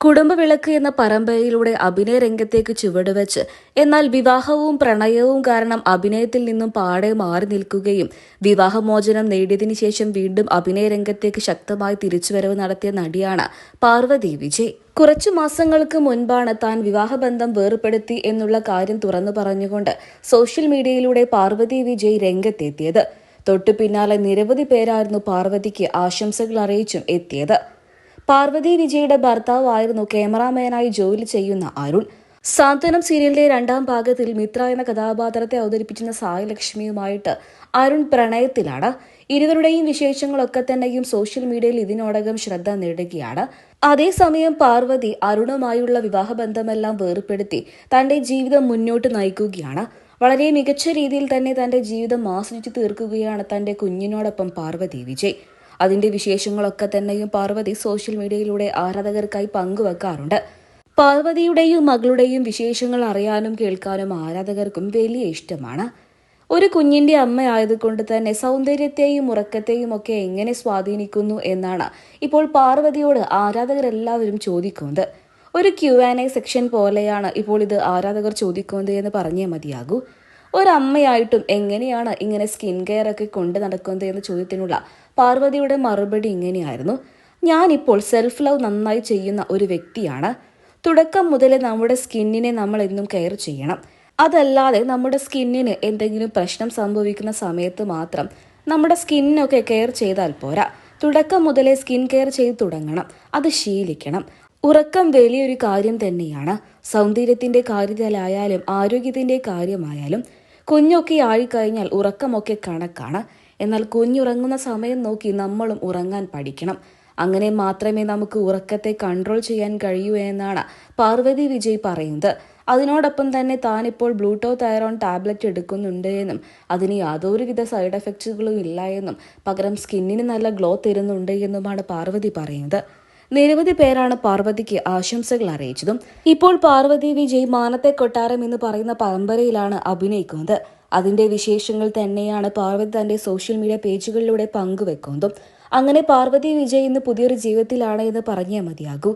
കുടുംബവിളക്ക് എന്ന പരമ്പരയിലൂടെ അഭിനയ രംഗത്തേക്ക് ചുവടുവെച്ച് എന്നാൽ വിവാഹവും പ്രണയവും കാരണം അഭിനയത്തിൽ നിന്നും പാടെ മാറി നിൽക്കുകയും വിവാഹമോചനം നേടിയതിനു ശേഷം വീണ്ടും അഭിനയ രംഗത്തേക്ക് ശക്തമായി തിരിച്ചുവരവ് നടത്തിയ നടിയാണ് പാർവതി വിജയ്. കുറച്ചു മാസങ്ങൾക്ക് മുൻപാണ് താൻ വിവാഹബന്ധം വേർപെടുത്തി എന്നുള്ള കാര്യം തുറന്നു പറഞ്ഞുകൊണ്ട് സോഷ്യൽ മീഡിയയിലൂടെ പാർവതി വിജയ് രംഗത്തെത്തിയത്. തൊട്ടു പിന്നാലെ നിരവധി പേരായിരുന്നു പാർവതിക്ക് ആശംസകൾ അറിയിച്ചും എത്തിയത്. പാർവതി വിജയുടെ ഭർത്താവായിരുന്നു ക്യാമറാമാനായി ജോലി ചെയ്യുന്ന അരുൺ. സാന്ത്വനം സീരിയലിന്റെ രണ്ടാം ഭാഗത്തിൽ മിത്ര എന്ന കഥാപാത്രത്തെ അവതരിപ്പിക്കുന്ന സായി ലക്ഷ്മിയുമായിട്ട് അരുൺ പ്രണയത്തിലാണ്. ഇരുവരുടെയും വിശേഷങ്ങളൊക്കെ തന്നെയും സോഷ്യൽ മീഡിയയിൽ ഇതിനോടകം ശ്രദ്ധ നേടുകയാണ്. അതേസമയം പാർവതി അരുണുമായുള്ള വിവാഹബന്ധമെല്ലാം വേർപ്പെടുത്തി തന്റെ ജീവിതം മുന്നോട്ട് നയിക്കുകയാണ്. വളരെ മികച്ച രീതിയിൽ തന്നെ തന്റെ ജീവിതം ആസ്വദിച്ചു തീർക്കുകയാണ് തന്റെ കുഞ്ഞിനോടൊപ്പം പാർവതി വിജയ്. അതിന്റെ വിശേഷങ്ങളൊക്കെ തന്നെയും പാർവതി സോഷ്യൽ മീഡിയയിലൂടെ ആരാധകർക്കായി പങ്കുവെക്കാറുണ്ട്. പാർവതിയുടെയും മകളുടെയും വിശേഷങ്ങൾ അറിയാനും കേൾക്കാനും ആരാധകർക്കും വലിയ ഇഷ്ടമാണ്. ഒരു കുഞ്ഞിന്റെ അമ്മയായതുകൊണ്ട് തന്നെ സൗന്ദര്യത്തെയും ഉറക്കത്തെയും ഒക്കെ എങ്ങനെ സ്വാധീനിക്കുന്നു എന്നാണ് ഇപ്പോൾ പാർവതിയോട് ആരാധകരെല്ലാവരും ചോദിക്കുന്നത്. ഒരു ക്യു ആൻ എ സെക്ഷൻ പോലെയാണ് ഇപ്പോൾ ഇത് ആരാധകർ ചോദിക്കുന്നത് എന്ന് പറഞ്ഞേ മതിയാകൂ. ഒരമ്മയായിട്ടും എങ്ങനെയാണ് ഇങ്ങനെ സ്കിൻ കെയർ ഒക്കെ കൊണ്ട് നടക്കുന്നത് എന്ന ചോദ്യത്തിനുള്ള പാർവതിയുടെ മറുപടി ഇങ്ങനെയായിരുന്നു. ഞാനിപ്പോൾ സെൽഫ് ലവ് നന്നായി ചെയ്യുന്ന ഒരു വ്യക്തിയാണ്. തുടക്കം മുതലേ നമ്മുടെ സ്കിന്നിനെ നമ്മൾ എന്നും കെയർ ചെയ്യണം. അതല്ലാതെ നമ്മുടെ സ്കിന്നിന് എന്തെങ്കിലും പ്രശ്നം സംഭവിക്കുന്ന സമയത്ത് മാത്രം നമ്മുടെ സ്കിന്നൊക്കെ കെയർ ചെയ്താൽ പോരാ. തുടക്കം മുതലേ സ്കിൻ കെയർ ചെയ്ത് തുടങ്ങണം. അത് ശീലിക്കണം. ഉറക്കം വലിയൊരു കാര്യം തന്നെയാണ്. സൗന്ദര്യത്തിന്റെ കാര്യത്തിലായാലും ആരോഗ്യത്തിന്റെ കാര്യമായാലും കുഞ്ഞൊക്കെ ആയിക്കഴിഞ്ഞാൽ ഉറക്കമൊക്കെ കണക്കാണ്. എന്നാൽ കുഞ്ഞുറങ്ങുന്ന സമയം നോക്കി നമ്മളും ഉറങ്ങാൻ പഠിക്കണം. അങ്ങനെ മാത്രമേ നമുക്ക് ഉറക്കത്തെ കൺട്രോൾ ചെയ്യാൻ കഴിയൂ എന്നാണ് പാർവതി വിജയ് പറയുന്നത്. അതിനോടൊപ്പം തന്നെ താനിപ്പോൾ ബ്ലൂട്ടോ തൈറോൺ ടാബ്ലറ്റ് എടുക്കുന്നുണ്ട് എന്നും അതിന് യാതൊരുവിധ സൈഡ് എഫക്റ്റുകളും ഇല്ല എന്നും പകരം സ്കിന്നിന് നല്ല ഗ്ലോ തരുന്നുണ്ട് എന്നുമാണ് പാർവതി പറയുന്നത്. നിരവധി പേരാണ് പാർവതിക്ക് ആശംസകൾ അറിയിച്ചതും. ഇപ്പോൾ പാർവതി വിജയ് മാനത്തെ കൊട്ടാരം എന്ന് പറയുന്ന പരമ്പരയിലാണ് അഭിനയിക്കുന്നത്. അതിന്റെ വിശേഷങ്ങൾ തന്നെയാണ് പാർവതി തന്റെ സോഷ്യൽ മീഡിയ പേജുകളിലൂടെ പങ്കുവെക്കുന്നതും. അങ്ങനെ പാർവതി വിജയ് ഇന്ന് പുതിയൊരു ജീവിതത്തിലാണ് എന്ന് പറഞ്ഞേ മതിയാകൂ.